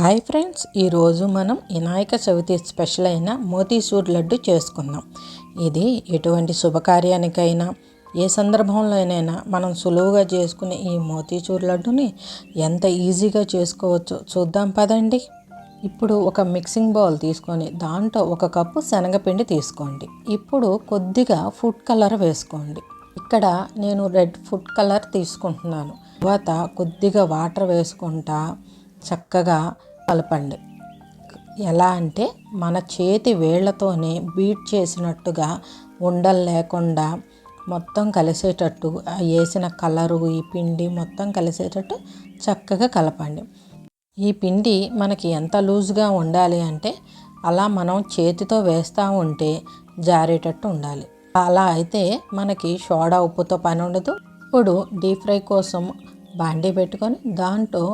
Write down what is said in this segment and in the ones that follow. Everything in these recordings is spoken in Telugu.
హాయ్ ఫ్రెండ్స్ ఈరోజు మనం వినాయక చవితి స్పెషల్ అయిన మోతీసూర్ లడ్డు చేసుకుందాం. ఇది ఎటువంటి శుభకార్యానికైనా ఏ సందర్భంలోనైనా మనం సులువుగా చేసుకునే ఈ మోతీచూర్ లడ్డుని ఎంత ఈజీగా చేసుకోవచ్చో చూద్దాం పదండి. ఇప్పుడు ఒక మిక్సింగ్ బౌల్ తీసుకొని దాంట్లో ఒక కప్పు శనగపిండి తీసుకోండి. ఇప్పుడు కొద్దిగా ఫుడ్ కలర్ వేసుకోండి. ఇక్కడ నేను రెడ్ ఫుడ్ కలర్ తీసుకుంటున్నాను. తర్వాత కొద్దిగా వాటర్ వేసుకుంటా చక్కగా కలపండి. ఎలా అంటే మన చేతి వేళ్ళతోనే బీట్ చేసినట్టుగా ఉండలు లేకుండా మొత్తం కలిసేటట్టు వేసిన కలరు ఈ పిండి మొత్తం కలిసేటట్టు చక్కగా కలపండి. ఈ పిండి మనకి ఎంత లూజ్గా ఉండాలి అంటే అలా మనం చేతితో వేస్తూ ఉంటే జారేటట్టు ఉండాలి. అలా అయితే మనకి సోడా ఉప్పుతో పని ఉండదు. ఇప్పుడు డీప్ ఫ్రై కోసం బాండీ పెట్టుకొని దాంట్లో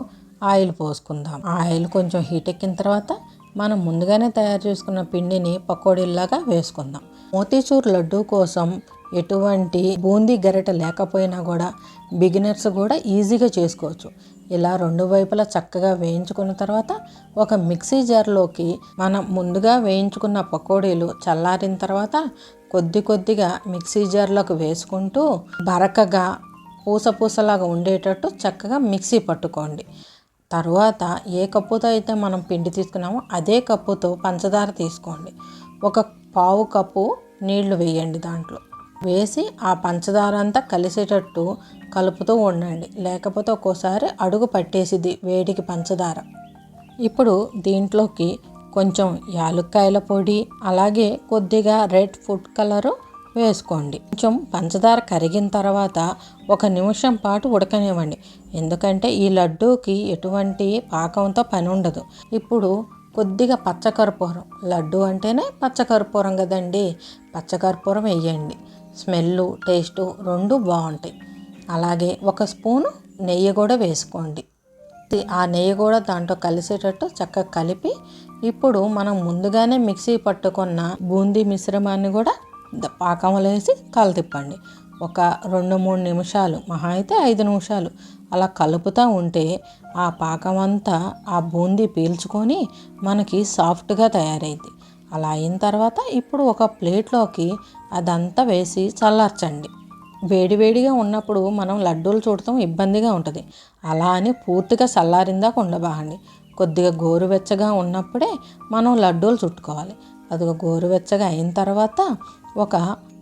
ఆయిల్ పోసుకుందాం. ఆయిల్ కొంచెం హీట్ ఎక్కిన తర్వాత మనం ముందుగానే తయారు చేసుకున్న పిండిని పకోడీలాగా వేసుకుందాం. మోతీచూర్ లడ్డు కోసం ఎటువంటి బూందీ గరిట లేకపోయినా కూడా బిగినర్స్ కూడా ఈజీగా చేసుకోవచ్చు. ఇలా రెండు వైపులా చక్కగా వేయించుకున్న తర్వాత ఒక మిక్సీ జార్లోకి మనం ముందుగా వేయించుకున్న పకోడీలు చల్లారిన తర్వాత కొద్ది కొద్దిగా మిక్సీ జార్లోకి వేసుకుంటూ బరకగా పూస పూసలాగా ఉండేటట్టు చక్కగా మిక్సీ పట్టుకోండి. తర్వాత ఏ కప్పుతో అయితే మనం పిండి తీసుకున్నామో అదే కప్పుతో పంచదార తీసుకోండి. ఒక పావు కప్పు నీళ్ళు వేయండి దాంట్లో. వేసి ఆ పంచదార అంతా కలిసేటట్టు కలుపుతూ ఉండండి. లేకపోతే ఒక్కోసారి అడుగు పట్టేసిది వేడికి పంచదార. ఇప్పుడు దీంట్లోకి కొంచెం యాలుక్కాయల పొడి అలాగే కొద్దిగా రెడ్ ఫుడ్ కలరు వేసుకోండి. కొంచెం పంచదార కరిగిన తర్వాత ఒక నిమిషం పాటు ఉడకనివ్వండి. ఎందుకంటే ఈ లడ్డూకి ఎటువంటి పాకంతో పని ఉండదు. ఇప్పుడు కొద్దిగా పచ్చకర్పూరం. లడ్డు అంటేనే పచ్చకర్పూరం కదండి. పచ్చకర్పూరం వేయండి. స్మెల్ టేస్టు రెండు బాగుంటాయి. అలాగే ఒక స్పూను నెయ్యి కూడా వేసుకోండి. ఆ నెయ్యి కూడా దాంట్లో కలిసేటట్టు చక్కగా కలిపి ఇప్పుడు మనం ముందుగానే మిక్సీ పట్టుకున్న బూందీ మిశ్రమాన్ని కూడా పాకంలో వేసి కలతిప్పండి ఒక రెండు మూడు నిమిషాలు మహా అయితే ఐదు నిమిషాలు అలా కలుపుతూ ఉంటే ఆ పాకం అంతా ఆ బూందీ పీల్చుకొని మనకి సాఫ్ట్గా తయారైంది అలా అయిన తర్వాత ఇప్పుడు ఒక ప్లేట్లోకి అదంతా వేసి చల్లార్చండి. వేడివేడిగా ఉన్నప్పుడు మనం లడ్డూలు చూడటం ఇబ్బందిగా ఉంటుంది. అలా అని పూర్తిగా చల్లారిందాక ఉండబాగండి కొద్దిగా గోరువెచ్చగా ఉన్నప్పుడే మనం లడ్డూలు చుట్టుకోవాలి. అది గోరువెచ్చగా అయిన తర్వాత ఒక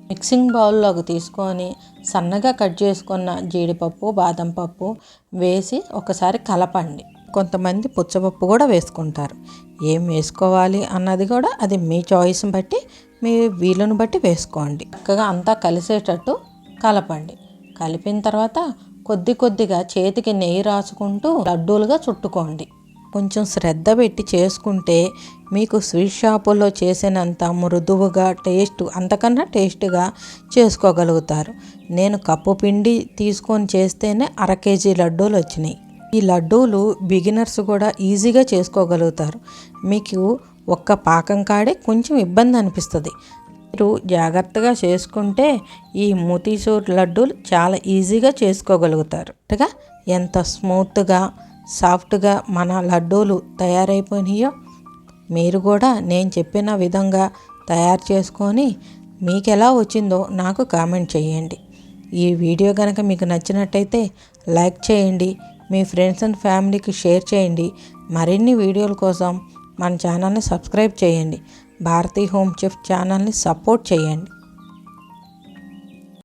మిక్సింగ్ బౌల్లోకి తీసుకొని సన్నగా కట్ చేసుకున్న జీడిపప్పు బాదం పప్పు వేసి ఒకసారి కలపండి. కొంతమంది పుచ్చపప్పు కూడా వేసుకుంటారు. ఏం వేసుకోవాలి అన్నది కూడా అది మీ చాయిస్ని బట్టి మీ వీలుని బట్టి వేసుకోండి. చక్కగా అంతా కలిసేటట్టు కలపండి. కలిపిన తర్వాత కొద్ది కొద్దిగా చేతికి నెయ్యి రాసుకుంటూ లడ్డూలుగా చుట్టుకోండి. కొంచెం శ్రద్ధ పెట్టి చేసుకుంటే మీకు స్వీట్ షాపులో చేసినంత మృదువుగా టేస్ట్ అంతకన్నా టేస్ట్గా చేసుకోగలుగుతారు. నేను కప్పు పిండి తీసుకొని చేస్తేనే అర కేజీ లడ్డూలు వచ్చినాయి. ఈ లడ్డూలు బిగినర్స్ కూడా ఈజీగా చేసుకోగలుగుతారు. మీకు ఒక్క పాకం కాడే కొంచెం ఇబ్బంది అనిపిస్తుంది. మీరు జాగ్రత్తగా చేసుకుంటే ఈ మోతీచూర్ లడ్డూలు చాలా ఈజీగా చేసుకోగలుగుతారు. ఎంత స్మూత్గా సాఫ్ట్గా మన లడ్డూలు తయారైపోయినాయో మీరు కూడా నేను చెప్పిన విధంగా తయారు చేసుకొని మీకు ఎలా వచ్చిందో నాకు కామెంట్ చేయండి. ఈ వీడియో కనుక మీకు నచ్చినట్టయితే లైక్ చేయండి మీ ఫ్రెండ్స్ అండ్ ఫ్యామిలీకి షేర్ చేయండి మరిన్ని వీడియోల కోసం మన ఛానల్ని సబ్స్క్రైబ్ చేయండి భారతీ హోమ్ చెఫ్ ఛానల్ని సపోర్ట్ చేయండి.